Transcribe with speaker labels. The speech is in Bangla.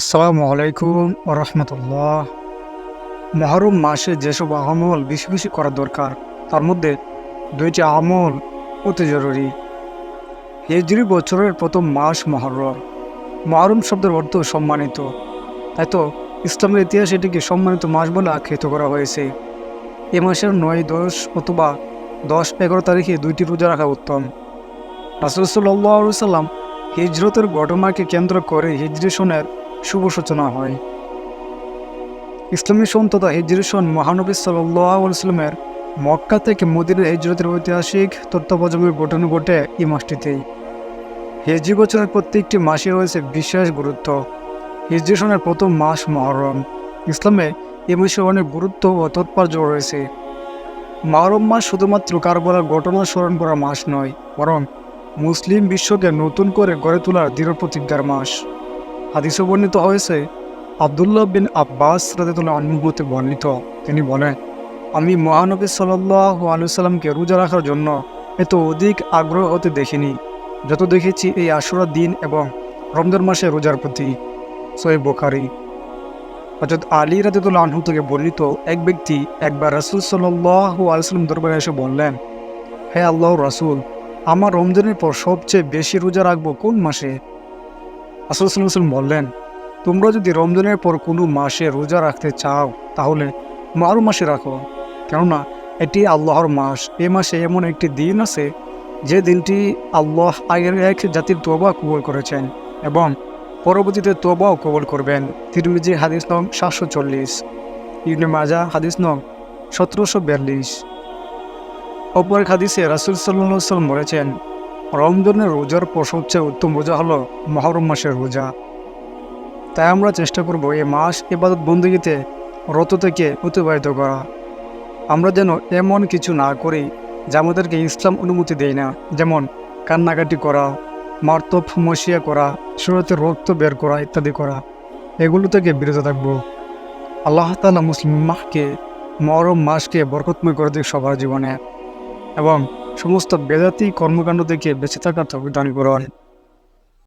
Speaker 1: আসসালামু আলাইকুম রহমতুল্লাহ মহরম মাসে যেসব আমল বেশি বেশি করা দরকার, তার মধ্যে দুইটি আমল অতি জরুরি। হিজরি বছরের প্রথম মাস মহরম। মহরম শব্দের অর্থ সম্মানিত। তাই তো ইসলামের ইতিহাসে এটিকে সম্মানিত মাস বলে আখ্যায়িত করা হয়েছে। এ মাসের নয়, দশ অথবা দশ, এগারো তারিখে দুইটি রোজা রাখা উত্তম। রাসুল সাল্লাহ সাল্লাম হিজরতের ঘটনাকে কেন্দ্র করে হিজরি সনের শুভ সূচনা হয়। ইসলামী সন তথা হিজরি সন মহানবী সাল্লামের মক্কা থেকে মদিনের হিজরতের ঐতিহাসিক তত্ত্বাবজমের ঘটনা ঘটে এই মাসটিতেই হিজরি বছরের প্রত্যেকটি মাসে রয়েছে বিশেষ গুরুত্ব। হিজরি সনের প্রথম মাস মহরম। ইসলামে এই মাসে অনেক গুরুত্ব ও তৎপর্য রয়েছে। মহরম মাস শুধুমাত্র কারবালার ঘটনা স্মরণ করা মাস নয়, বরং মুসলিম বিশ্বকে নতুন করে গড়ে তোলার দৃঢ় প্রতিজ্ঞার মাস। হাদিসে বর্ণিত হয়েছে, আবদুল্লাহ বিন আব্বাস আনহুতে বর্ণিত। তিনি বলেন, আমি মহানবী সাল্লাহ আলুসাল্লামকে রোজা রাখার জন্য এত অধিক আগ্রহ হতে দেখিনি। যত দেখেছি এই আশুরা দিন এবং রমজান মাসে রোজার প্রতি। সোয়ে বোখারি। হজরত আলী রাদিতুল্লাহ আনহু থেকে বর্ণিত এক ব্যক্তি একবার রাসুল সাল্লাহ আলসালাম দরবারে এসে বললেন, হে আল্লাহ রাসুল, আমার রমজানের পর সবচেয়ে বেশি রোজা রাখব কোন মাসে? আসলাম বললেন, তোমরা যদি রমজানের পর কোনো মাসে রোজা রাখতে চাও, তাহলে মারো মাসে রাখো। কেননা এটি আল্লাহর মাস। এ মাসে এমন একটি দিন আছে, যে দিনটি আল্লাহ আগের এক জাতির তোবা কবল করেছেন এবং পরবর্তীতে তোবাও কবল করবেন। তিরমিজি হাদিস নং সাতশো চল্লিশ, ইবনে মাজা হাদিস নং সতেরোশো বিয়াল্লিশ। অপর হাদিসে রাসুল সাল্লাহ সাল্লাম বলেছেন রমজানের রোজার পর সবচেয়ে উত্তম রোজা হলো মহরম মাসের রোজা। তাই আমরা চেষ্টা করব এই মাস এবাদত বন্দীগীতে রত থেকে অতিবাহিত করা। আমরা যেন এমন কিছু না করি যা আমাদেরকে ইসলাম অনুমতি দেয় না, যেমন কান্নাকাটি করা মার্তব মশিয়া করা শরীরের রক্ত বের করা ইত্যাদি করা। এগুলো থেকে বিরত থাকব। আল্লাহ তালা মুসলিম মাহকে মরম মাসকে বরকতময় করে দিক সবার জীবনে। এবং সমস্ত বেজাতি কর্মকাণ্ড থেকে বেঁচে থাকার তবে দান করেন।